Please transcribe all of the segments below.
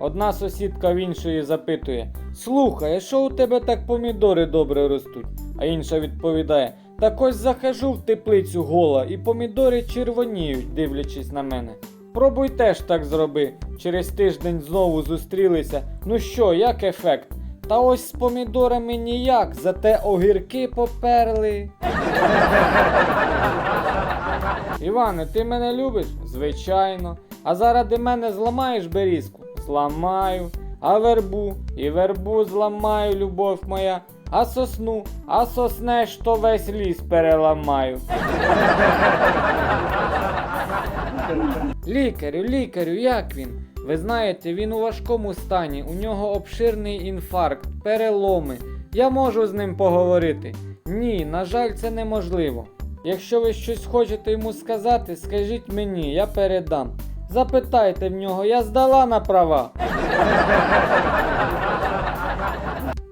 Одна сусідка в іншої запитує: Слухай, а що у тебе так помідори добре ростуть? А інша відповідає: Так ось захожу в теплицю гола, і помідори червоніють, дивлячись на мене. Пробуй теж так зроби. Через тиждень знову зустрілися. Ну що, як ефект? Та ось з помідорами ніяк, зате огірки поперли. Іване, ти мене любиш? Звичайно. А заради мене зламаєш берізку? Зламаю. А вербу, і вербу зламаю, любов моя. А сосну, а соснеш, то весь ліс переламаю. Лікарю, лікарю, як він? Ви знаєте, він у важкому стані, у нього обширний інфаркт, переломи. Я можу з ним поговорити. Ні, на жаль, це неможливо. Якщо ви щось хочете йому сказати, скажіть мені, я передам. Запитайте в нього, я здала на права.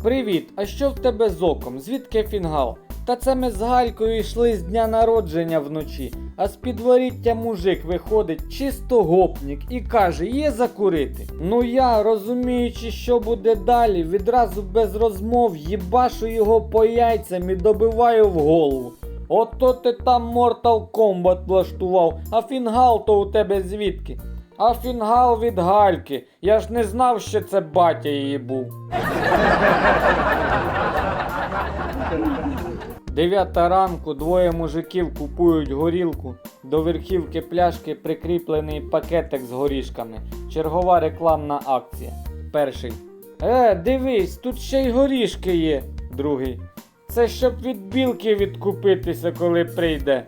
Привіт, а що в тебе з оком? Звідки фінгал? Та це ми з Галькою йшли з дня народження вночі, а з підворіття мужик виходить чисто гопнік і каже, є закурити. Ну я, розуміючи, що буде далі, відразу без розмов їбашу його по яйцям і добиваю в голову. Ото ти там Mortal Kombat влаштував, а фінгал то у тебе звідки? А фінгал від Гальки. Я ж не знав, що це батя її був. Дев'ята ранку двоє мужиків купують горілку. До верхівки пляшки прикріплений пакетик з горішками. Чергова рекламна акція. Перший. Е, дивись, тут ще й горішки є. Другий. Це щоб від білки відкупитися, коли прийде.